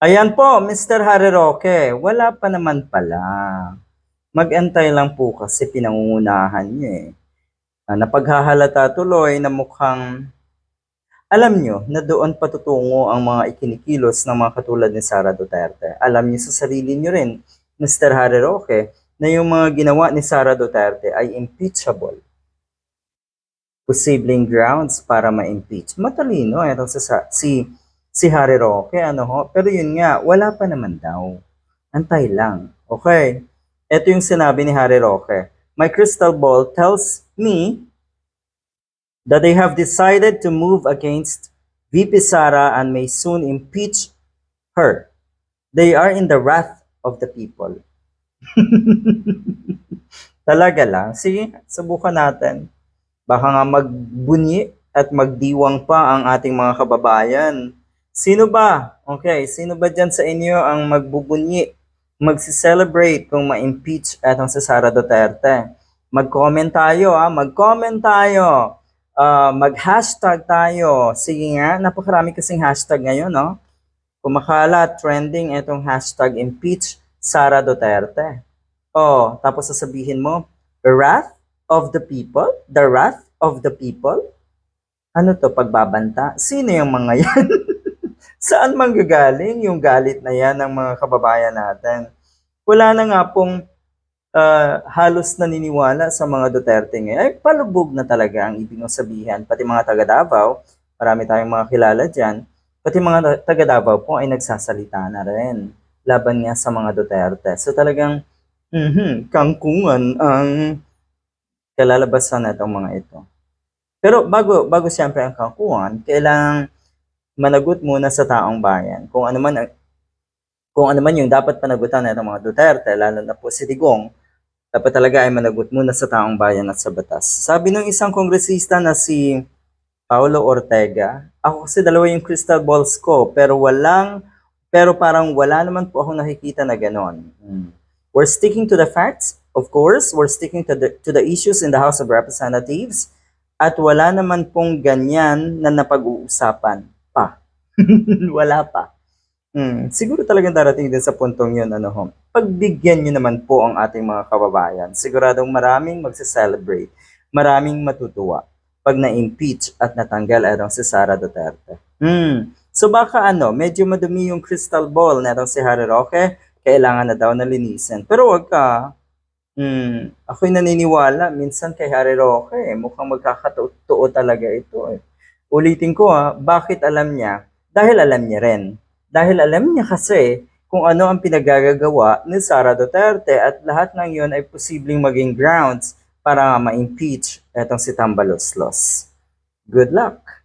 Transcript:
Ayan po, Mr. Harry Roque, wala pa naman pala. Mag-antay lang po kasi pinangungunahan niyo eh. Ah, napaghahalata tuloy na mukhang alam nyo na doon patutungo ang mga ikinikilos ng mga katulad ni Sara Duterte. Alam nyo sa sarili nyo rin, Mr. Harry Roque, na yung mga ginawa ni Sara Duterte ay impeachable. Posibleng grounds para ma-impeach. Matalino ito sa si si Harry Roque, ano ho. Pero yun nga, wala pa naman daw. Antay lang. Okay. Ito yung sinabi ni Harry Roque. My crystal ball tells me that they have decided to move against VP Sara and may soon impeach her. They are in the wrath of the people. Talaga lang. Sige, subukan natin. Baka nga magbunyi at magdiwang pa ang ating mga kababayan. Sino ba? Okay, sino ba dyan sa inyo ang magbubunyi, magsi-celebrate kung ma-impeach etong si Sara Duterte? Mag-comment tayo, ha? Mag-comment tayo. Ah, mag-hashtag tayo. Sige nga, napakarami kasing hashtag ngayon, no? Kumakalat, trending itong hashtag impeach Sara Duterte. Oh, tapos sasabihin mo, wrath of the people? The wrath of the people? Ano to, pagbabanta? Sino yung mga yan? Saan manggagaling yung galit na yan ng mga kababayan natin? Wala na nga pong ah, halos naniniwala sa mga Duterte ngayon. Ay, palubog na talaga ang ibig kong sabihin. Pati mga taga Davao, marami tayong mga kilala dyan, pati mga taga Davao po ay nagsasalita na rin laban nga sa mga Duterte. So talagang mhm, kangkungan ang kalalabasan na itong mga ito. Pero bago bago siyempre ang kangkungan, kailangang managot muna sa taong bayan. Kung ano man kung ano man yung dapat panagutan ng mga Duterte, lalo na po si Digong, dapat talaga ay managot muna sa taong bayan at sa batas. Sabi ng isang kongresista na si Paulo Ortega, ako kasi dalawa yung crystal balls ko, pero walang, pero parang wala naman po akong nakikita na ganon. Hmm. We're sticking to the facts, of course, we're sticking to the, to the issues in the House of Representatives, at wala naman pong ganyan na napag-uusapan pa. wala pa. Hmm, siguro talagang darating din sa puntong yun, ano ho. Pagbigyan nyo naman po ang ating mga kababayan. Siguradong maraming magse-celebrate, maraming matutuwa pag na-impeach at natanggal itong si Sara Duterte. Hmm. So baka ano, medyo madumi yung crystal ball na itong si Harry Roque, kailangan na daw na linisin. Pero wag ka. Hmm, ako'y naniniwala, minsan kay Harry Roque, eh, mukhang magkakatotoo talaga ito. Eh. Ulitin ko ha, bakit alam niya? Dahil alam niya rin. Dahil alam niya kasi kung ano ang pinagagagawa ni Sara Duterte at lahat ng yun ay posibleng maging grounds para ma-impeach etong si Tambaloslos. Good luck!